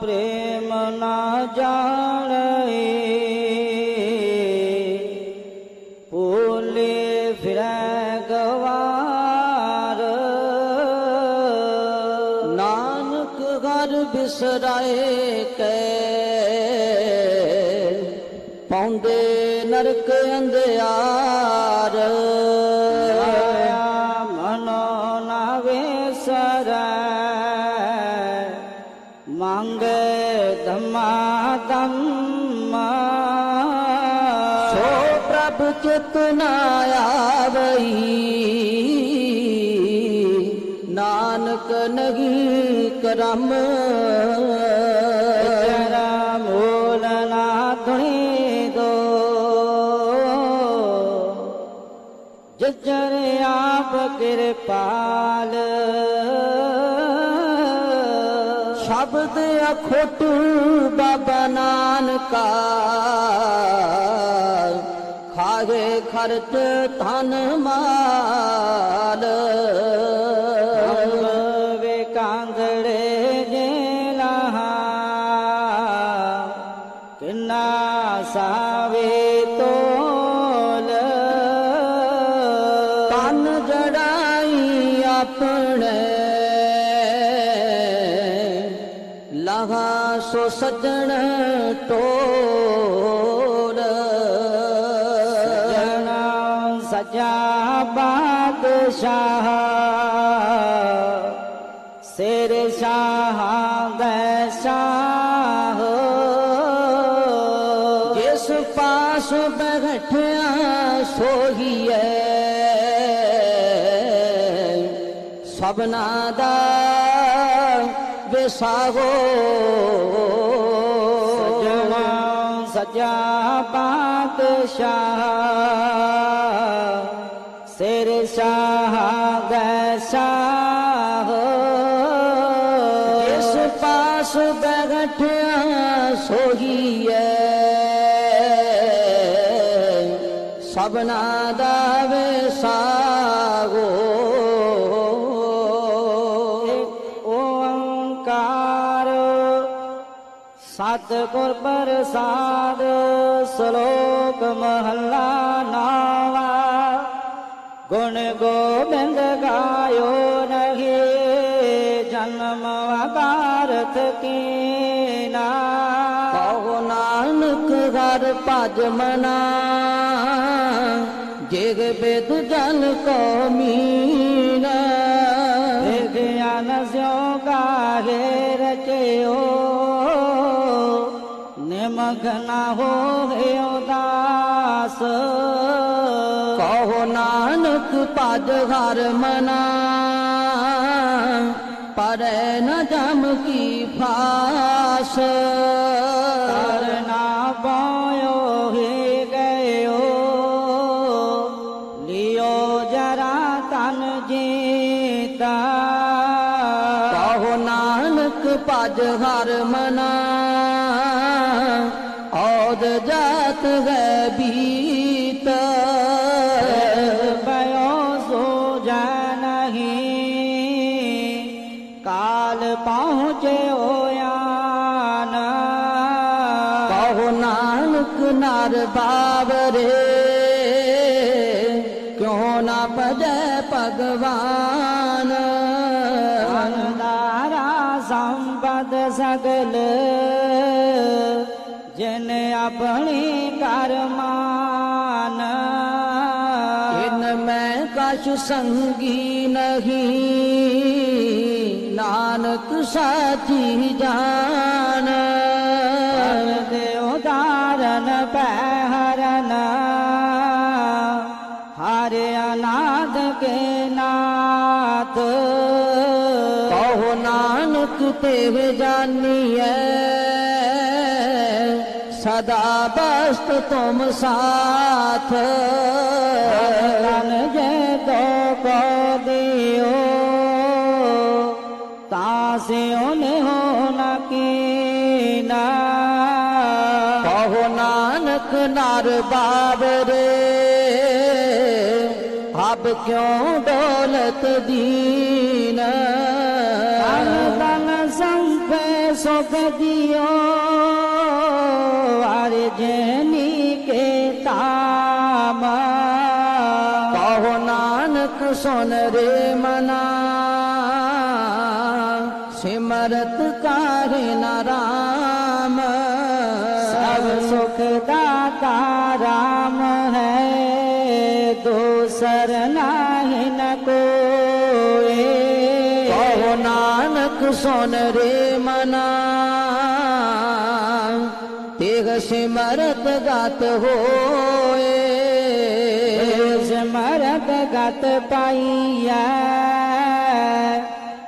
प्रेम ना जाने ਜਜਰ ਆਪ ਕਿਰਪਾਲ। ਸ਼ਬਦ ਅਖੋਟ ਬਾਬਾ ਨਾਨਕਾ। ਖਾਗੇ ਖਰਚ ਧਨ ਮਾਲ ਸਜਣ ਸਜਣ ਸਜਾ ਬਾਦਸ਼ਾਹ। ਸਿਰ ਸ਼ਾਹਾਂ ਦੇ ਸ਼ਾਹ। ਜਿਸ ਪਾਸ ਬੈਠਿਆ ਸੋਹੀਏ ਸਭਨਾ ਦਾ ਸਾਗੋ। ਸਜਣਾ ਸਜਾ ਪਾਤਸ਼ਾਹ। पर प्रसाद श्लोक महला नावा। गुण गोबिंद गायो न हे जनमारथ की नाल पजमना जिग बेद जन की न ज्ञान जो गार ਮਗਨਾ ਨਾ ਹੋਏ ਉਦਾਸ। ਕਹੋ ਨਾਨਕ ਭਜ ਹਰ ਮਨਾ, ਪਰੈ ਨ ਜਮ ਕੀ ਫਾਸ। ਕਰਨਾ ਪਾਇਓ ਹੀ ਗਇਓ, ਲਿਓ ਜਰਾ ਤਨ ਜੀਤਾ। ਕਹੋ ਨਾਨਕ ਭਜ ਹਰ ਮਨਾ जात गीत बयो सो जानही। काल पहुँचे ओयान कहो नानक नारदा सचु संगी नहीं नानक साथी जान। देवदारन पहरन हर अनाद के नाथ। कहो नानक जानी जानिए सदा बस्त तुम साथ। ਨਾਰ ਬਾਬਰੇ ਹਬ ਕਿਉਂ ਦੌਲਤ ਦੀਨ? ਤਨ ਤਨ ਸੰਪੇ ਸੁਖ ਦਿਓ। ਵਾਰ ਜੈਨੀ ਕੇ ਤਾਮ ਕਹੋ ਨਾਨਕ ਸੁਨ ਰੇ ਮਨਾ। ਸਿਮਰਤ ਕਰ ਨਾਰਾਇਣ सब सुखदाता राम है। दूसर नाही न को नानक, सुन रे मना। तेग सिमरत गात हो सिमरत गात पाइया।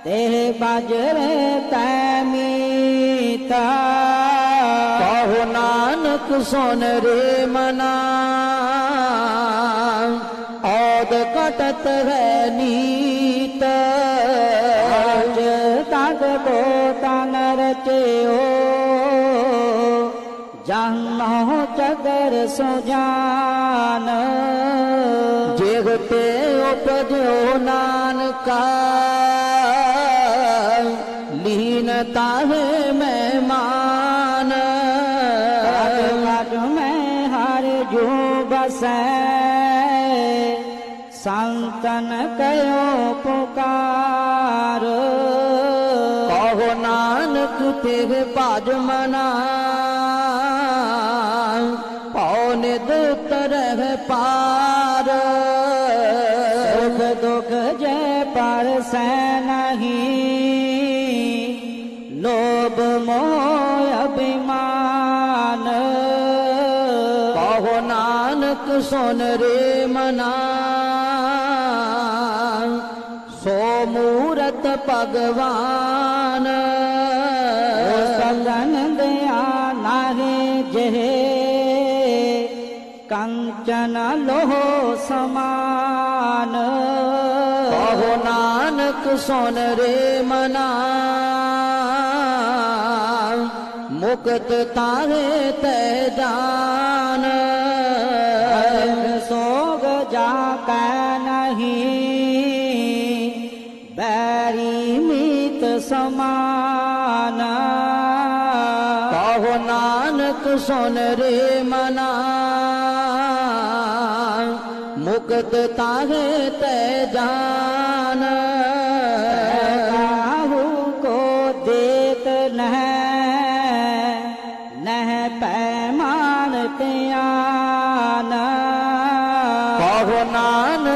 ते बाजरे तैमीता हक सोनरे मना। औद कटत है नीत। तागो तानर हो जहनो चगर सुजान जेगते उपजो नानका। लीनता है मैं से संतन कयो पुकार। कहो, नानक तेरे पाज मना। पौने दो तरह पार। सुख दुख जय पर से नहीं। लोभ, मोह, अभिमान। कहो ना ਨਾਨਕ ਸੁਨ ਰੇ ਮਨਾ। ਸੋ ਮੂਰਤ ਭਗਵਾਨ। ਸੰਗਨ ਦਿਆ ਨਾਹੇ ਜਿਹੇ। ਕੰਚਨ ਲੋਹ ਸਮਾਨ। ਬਹੁ ਨਾਨਕ ਸੁਨ ਰੇ ਮਨਾ। ਮੁਕਤ ਤਾਰੇ ਤੈ ਜਾਨ नहीं। बैरी में तो समाना। कहो नानक सुन रे मना। मुक्त ताहे ते जा।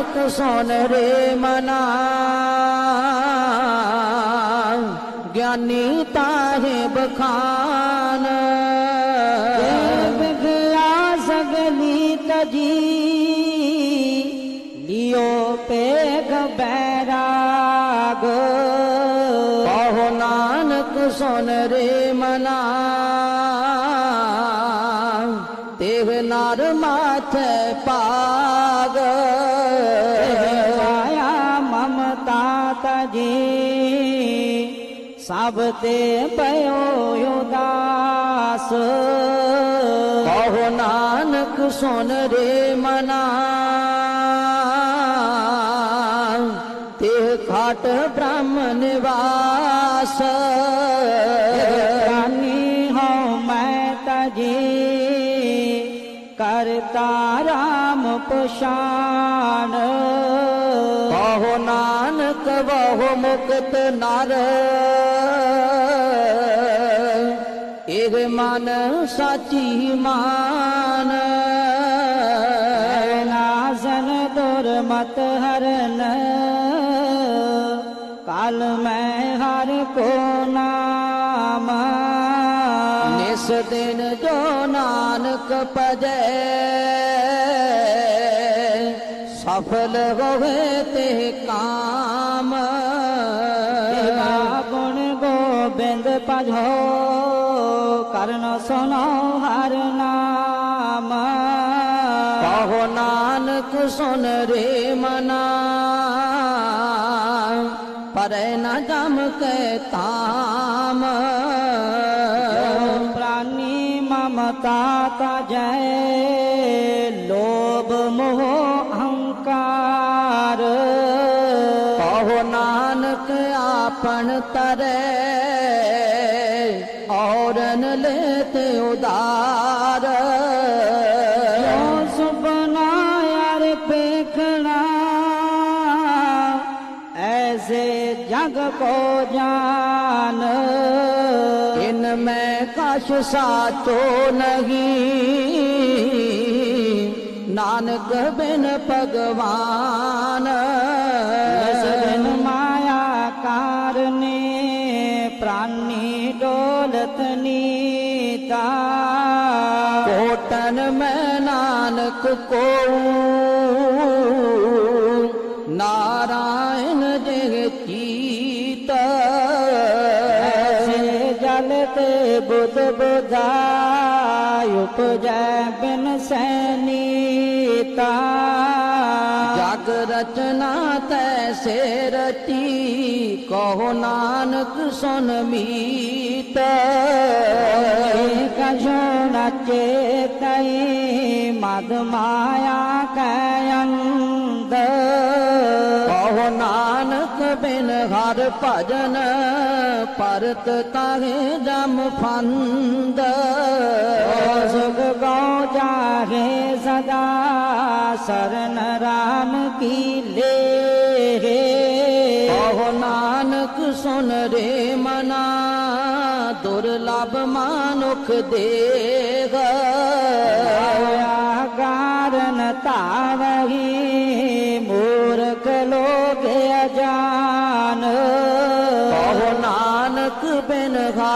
कुसोन रे मना। ज्ञानी ताहे बखान। बिगला सगली तजी। लियो पेग बैराग। बहु नानक सोन रे ਸਭ ਤੇ ਪਇਓ ਉਦਾਸ। ਕਹੋ ਨਾਨਕ ਸੁਨ ਰੇ ਮਨਾ। ਤੇ ਘਟ ਬ੍ਰਹਮ ਨਿਵਾਸ। ਰਾਨੀ ਹਉ ਮੈਂ ਤਜੀ, ਕਰਤਾ ਰਾਮ ਪਛਾਨ। ਕਹੋ ਨਾਨਕ ਬਹੁ ਮੁਕਤ ਨਰ। मन, सची मान। नासन दुर मत हरन। कल मैं हर को नाम। इस दिन जो नानक पजे सफल होवे ते काम। गुण गोबिंद पझो कर्ण सुनो हर नाम। कहो नानक सुन रे मना। पर न जम के ताम। प्राणी ममता जय, लोभ मोह अहंकार। कहो नानक आपन तरे इनमें कश साचो नहीं। नानक बिन भगवान दिन माया कारणे प्राणी डोलत नीता। कोटन में नानक को नारायण बुध बुधाय उपजै बिन सैनीता। जग रचना तैसे रची कहो नानक सुन मीत। कशो नचेतई मद माया कयंद बिन हर भजन परत ताहे जम फंद? सुख गौ जाहे सदा शरण राम की ले कहो नानक, सुन रे मना, दुर्लभ मानुख देग कारण तावही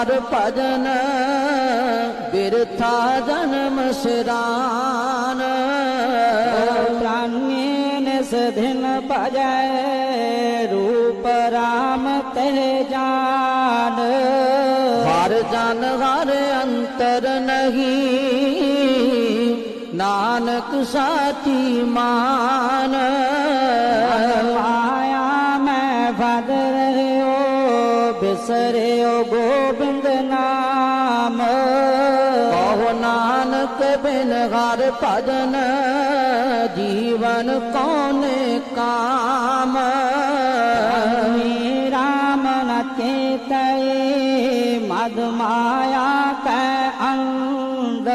हर भजन, बिरथा जन्म सिरान। प्राण्यन सधिन भजय, रूप राम ते जान। हर जन हर अंतर नहीं, नानक साची मान। माया मैं भद रहे हो, बिसरे हो गोविंद भजन जीवन कौन काम स्वामी राम न चेतये मद माया कै अंद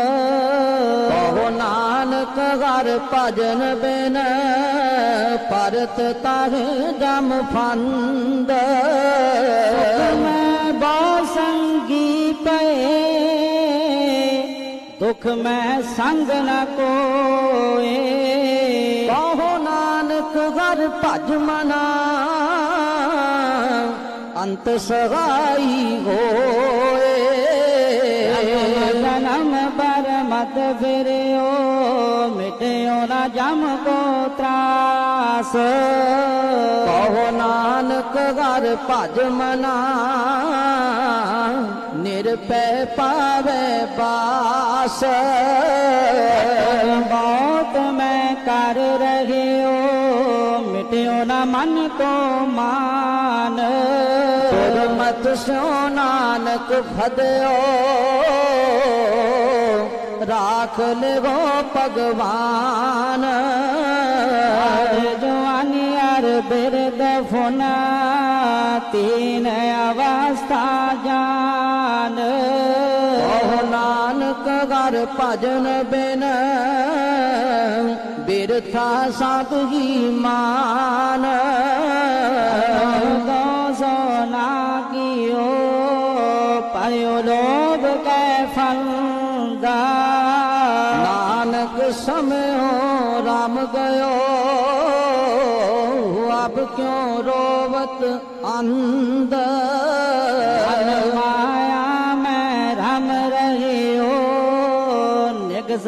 कहो नानक हर भजन बिन परत ताहे जम फंद दुख में संग न कोए कहो नानक हर भज मना अंत सगाई होए जन्म बर मत फिरियो मिटियो न जम को त्रास कहो नानक हर भज मना निरपै पावे बास बहुत मैं कर रहे हो, मिटियो न मन को मान। मत सो नानक फदयो, राख लेगो भगवान। जवानी अर बिरद फुना, तीन अवस्था जान। नानक घर भजन बिन बिरथा सब ही मान दो सोना कियो पयो लोभ कै फंदा नानक समय हो राम गयो अब क्यों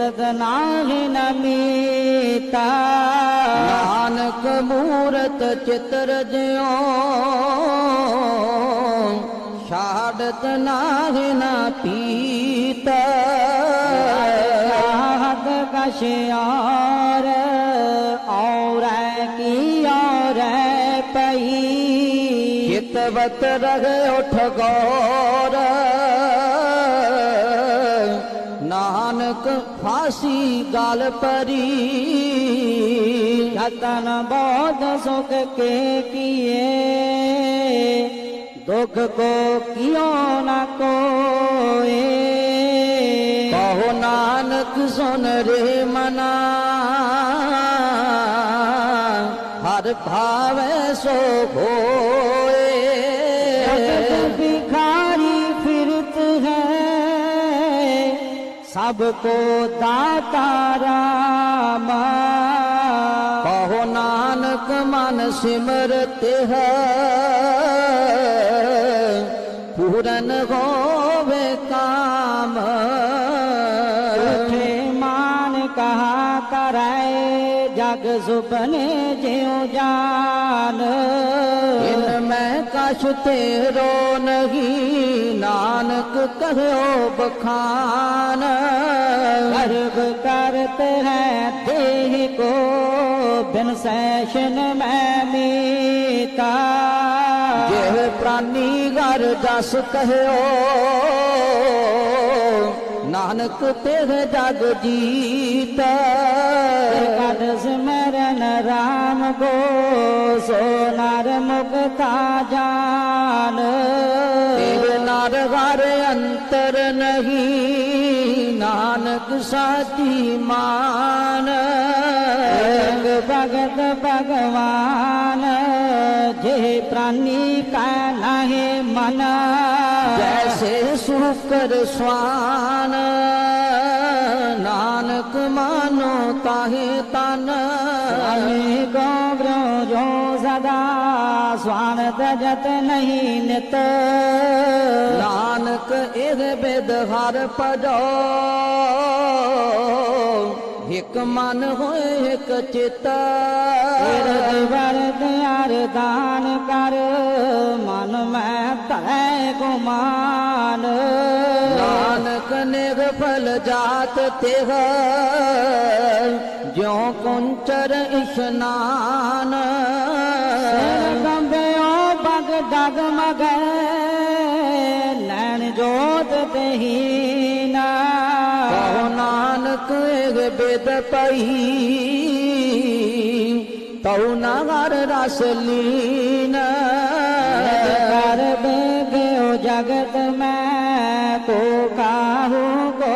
निगसत नाही नमीता। नानक मूरत चित्र ज्यो। छाड़त नाहि न पीत। चाहत कश और की और पई। हितवत रहे उठ गौर। हसी गाल परी। रतन बौद्ध सुख के किए। दुख को क्यों न कोए। कहो नानक सुन रे मना। हर भाव सो भो सबको दाता राम। कहो, नानक मन सिमरते है, पूरन होवे काम। उठे मान कहा कराए, जग सुपने ज्यो जान। यश तेरो नहीं, नानक कहो बखान। गर्भ करते हैं देह को, बिन सैशन मैं मीता। यह प्राणी घर दस कहो नानक तेरे जग जीता। राम को सोनार मुखता जान। नार घर अंतर नहीं नानक साथी मान। भगत भगवान जे प्राणी का नहे मन। जैसे सुकर स्वान नानक मानो ताहे ता ਸਵਾਨ ਦਜਤ ਨਹੀਂ ਨਿਤ। ਨਾਨਕ ਇਹ ਬਿਦ ਹਰ ਭਜੋ। ਇਕ ਮਨ ਹੋਏ, ਇਕ ਚਿਤ। ਤੇਰੇ ਵਰਦ ਅਰਦਾਨ ਕਰ। ਮਨ ਮੈਂ ਧੈ ਗੁਮਾਨ। ਨਾਨਕ ਨਿਰਫਲ ਜਾਤ ਤਿਹ। ਜਿਉ ਕੁੰਚਰ ਇਸ਼ਨਾਨ। जगमग नैन जोत दहीना नानक बेद पही। तो नगर रस लीना। कर बेगो जगत मैं को काहू को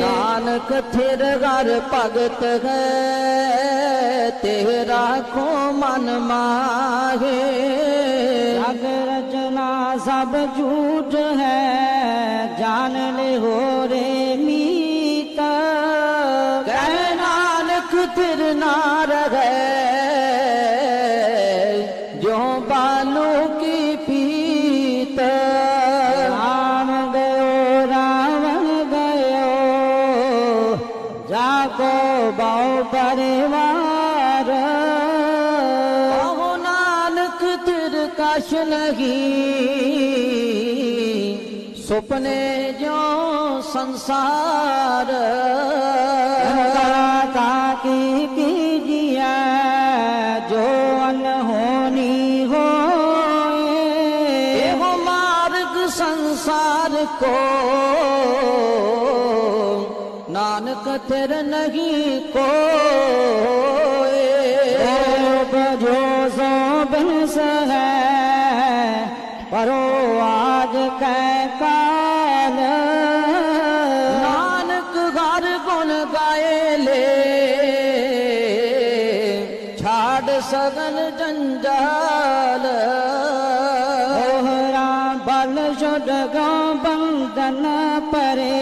नानक थिर गर भगत है। तेरा को मन माहे। जग रचना सब झूठ है जान ले हो रे। लगी सुपने जो संसार। ताकी जो हो संसार को। नानक तेर नहीं को। कान। नानक घर गुण गाए ले। छाड़ सगन जंजाल। ओहरा बल जुड बंदन परे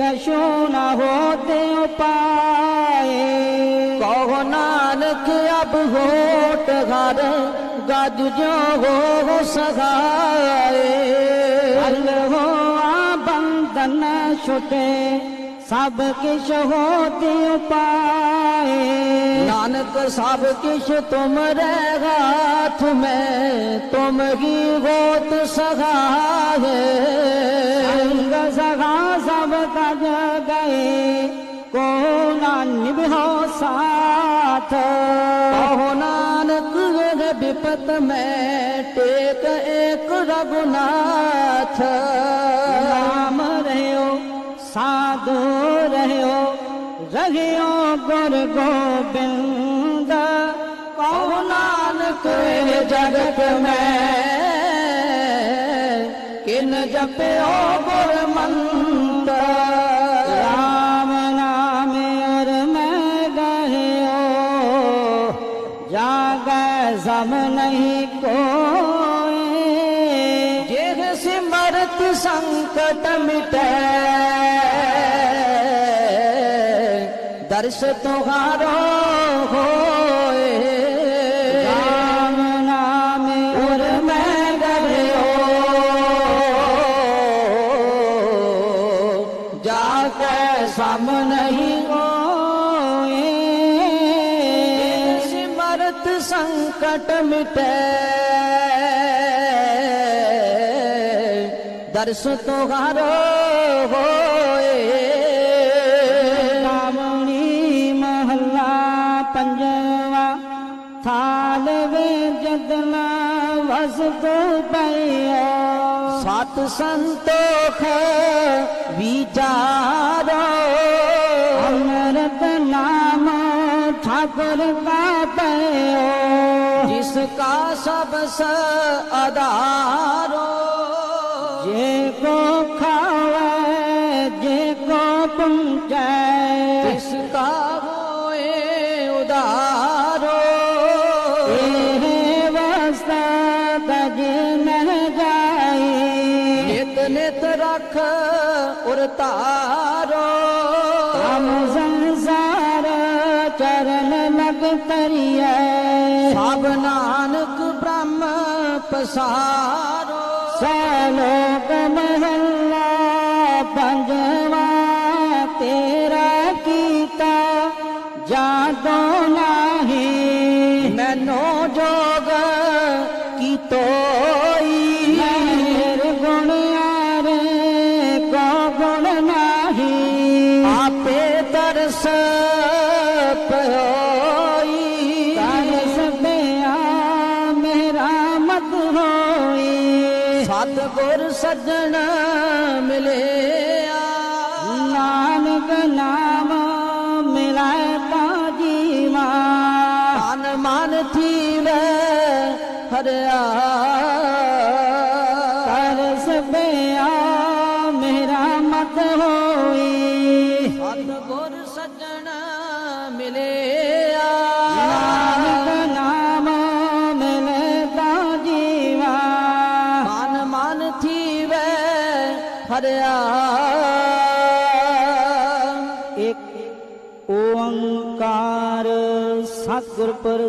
कशो न हो दे पाए कहो नानक अब होट घर गद जो हो सगाए। बंदन छुटे सब किश होते उपाए नानक सब किश तुम हाथ में, तुम ही होत सगाए संग सगा सब तज गए, को ना निभो साथ। विपत में टेक एक रघुनाथ। राम रहो साधु रहो रहियो गुर गोबिंद कहो नानक जगत में किन जपयो गुर मंत्र सम नहीं कोई। जेह सिमरत संकट मिटे दर्श तुहारो होए राम नाम और सट मिटे। दर्श तुहारो तो होए। महला पंजवा थाल में जगना वस तो पयो। सत संतोख विचारो। अमृत नाम ठाकुर का सब सबस अदारो जेको खावे जेको पहुँचाए जिसका होए उदारो वस्ता न जाए नित नित रख उड़ता सा नाम ले नाम का नाम मिलाए पाजी मां मान मान थी वे हरिया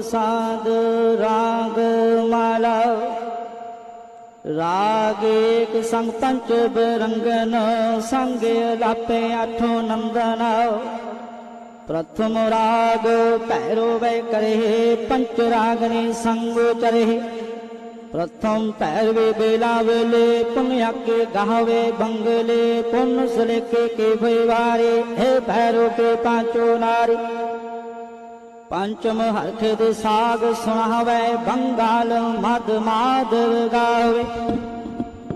साध राग माला। राग एक संग पंच बिरंगन, संग लापे आठो नंदन प्रथम राग पैरो वै करे, पंच राग ने संग करे। प्रथम पैर पैरवे बेलावले पुण्य के गावे, बंगले पुण्य सलेके के भैवारे हे भैरो के पांचो नारी ਪੰਚਮ ਹਰਖ ਦੇ ਸਾਗ ਸੁਣਾਵੇ, ਬੰਗਾਲ ਮਦ ਮਾਦਵ ਗਾਵੇ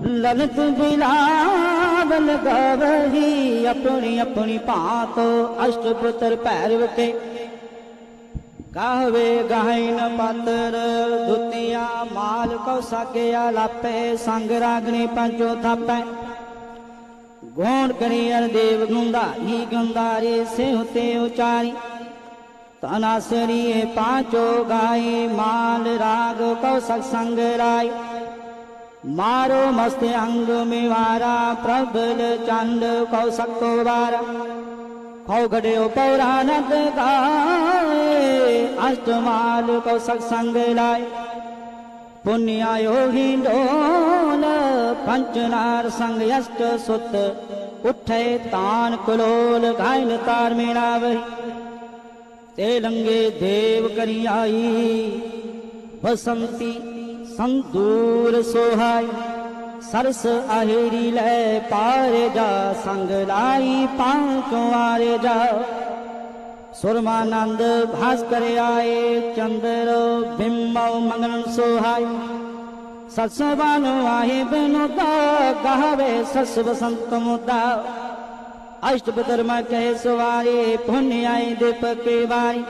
ਲਲਿਤ ਬਿਲਾਵਲ ਗਾਵਹੀ ਆਪਣੀ ਆਪਣੀ ਭਾਂਤ ਅਸ਼ਟਪੁੱਤਰ ਭੈਰਵ ਕੇ ਗਾਵੇ ਗਾਇਨ ਪਤਰ ਦੁਤੀਆ ਮਾਲ ਕੋ ਸਾਗਿਆ ਲਾਪੇ, ਸੰਗ ਰਾਗਣੀ ਪੰਚੋ ਥਾਪੈ। ਗੋਣ ਕਰੀਅਰ ਦੇਵ ਗੁੰਦਾਰੀ ਗੁੰਦਾਰੀ ਸਿਉ ਤੇ ਉਚਾਰੀ। તનાસરીએ પાંચો ગાય માલ રાગ કૌશક સંગ રાય મારો મસ્તે અંગ મેવારા પ્રબલ ચંદ કૌશક તો વાર ખોગડ્યો પૌરાનંદ ગાય અષ્ટમાલ કૌશક સંગ લાય પુણ્યાયો હિંડોલ પંચનાર સંગ અષ્ટ સુત ઉઠે તાન કુલોલ ગાયન તાર મેળાવહી ਤੇ ਲੰਗੇ ਦੇਵ ਕਰੀ ਆਈ। ਬਸੰਤੀ ਸੰਦੂਰ ਸੋਹਾਈ, ਸਰਸ ਆਹੇਰੀ ਲੈ ਪਾਰ ਜਾ, ਸੰਗ ਲਾਈ ਪਾਂਚੋਂ ਆਰੇ ਜਾ। ਸੁਰਮਾਨੰਦ ਭਾਸ ਕਰ ਆਏ, ਚੰਦਰ ਬਿੰਮਉ ਮੰਗਣ ਸੋਹਾਈ। ਸਤਸਵਾਨ ਆਹੇ ਬਿਨੋ ਦਾ ਗਾਵੇ ਸਸ ਬਸੰਤ ਮੁਦਾ। अष्ट बदरमा कहे सवारी पुण्य आई वारी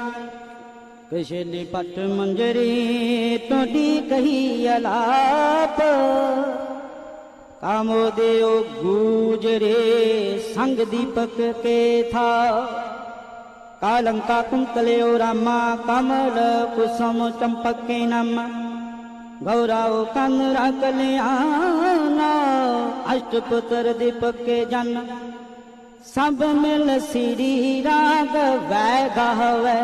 कृष्ण पट मंजरी तोडी कही अलाप। कामो देव गुजरे संग दीपक के था। कालंका कुंतले ओ रामा कमल कुसुम चंपक के नम। गौराओ कनरा कल्याण अष्टपुत्र दीपक के जन्म ਸਭ ਮਿਲ ਸ੍ਰੀ ਰਾਗ ਵੈ ਗਾਵੇ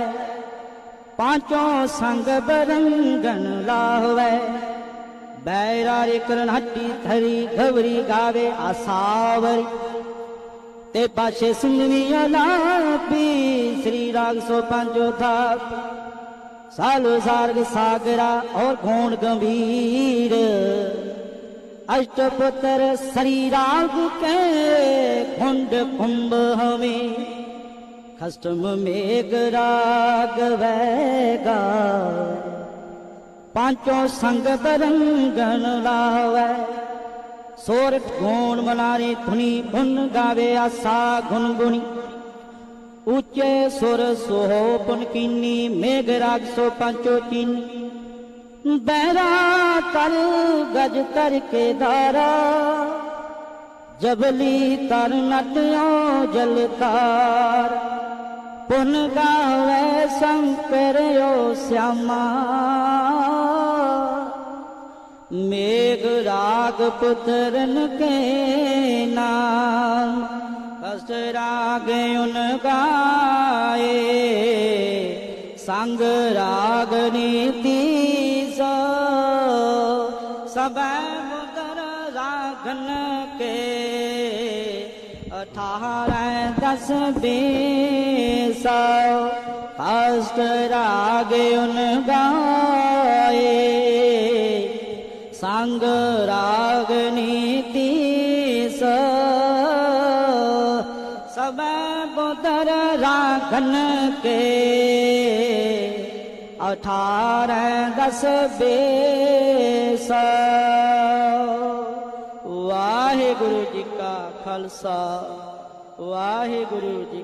ਪਾਂਚੋਂ ਸੰਗ ਬਰੰਗਣ ਲਾਵੇ ਬੈਰਾਰੇ ਕਰਨ ਹੱਟੀ ਧਰੀ ਘਵਰੀ ਗਾਵੇ ਆਸਾਵਰੀ। ਤੇ ਬਾਸ਼ੇ ਸੁਨਵੀ ਅਲਾਪੀ ਸ੍ਰੀ ਰਾਗ ਸੋ ਪੰਜੋ ਥਾਪੀ ਸਾਲੋ ਸਾਰਗ ਸਾਗਰਾ ਔਰ ਗੋਣ ਗੰਭੀਰ। ਅਸ਼ਟਪੁੱਤਰ ਸ੍ਰੀ ਰਾਗ ਕੇ ਖੁੰਡ ਕੁੰਭ ਹਮੇ ਖਸਟਮ ਮੇਗ ਰਾਗ ਵੈਗਾ ਪਾਂਚੋ ਸੰਗ ਬਰੰਗਨ ਲਾਵੇ ਸੋਰਠ ਗੋਣ ਮਨਾਰੇ ਧੁਨੀ ਪੁਨ ਗਾਵੇ ਆਸਾ ਗੁਣ ਗੁਣੀ ਉੱਚੇ ਸੁਰ ਸੋਹ ਪੁਨ ਕੀਨੀ ਮੇਘ ਰਾਗ बहरा कर गज कर के धारा जबली तर नटियों जलकार, पुन गावे संकरयो श्यामा। मेघ राग पुत्रन के नाम कस राग उन गाए, संग राग नीति सबे मुदर रागन के अठारह दस बीस फ़र्स्ट राग उन गाए संग राग नीति सब बुदर रागन के अठारह दस बेस। वाहे गुरु जी का खालसा वाहे गुरु जी